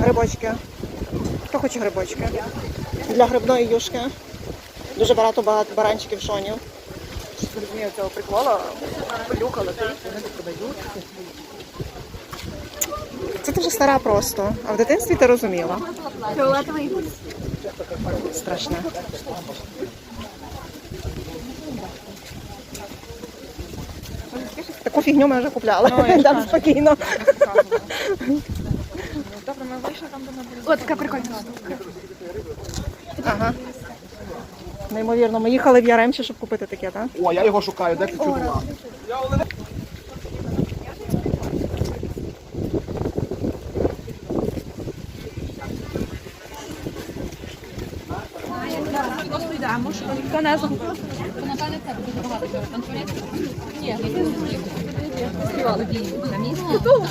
Грибочки. Хто хоче грибочки? Для грибної юшки. Дуже багато багато баранчиків шонів. Не розумію цього приколу. Пилюка летить, вони продають. Це ти вже стара просто. А в дитинстві ти розуміла. Фіолетовий. Страшне. Таку фігню ми вже купляли. Там спокійно ми вийшли там, де ми були. О, така прикольна штука. Ага. Неймовірно, ми їхали в Яремче, щоб купити таке, так? О, я його шукаю, де ти чудова. Ніхто не загубив. Наталя в тебе дуже багато конференцій. Ні, співали дії на місці. Того.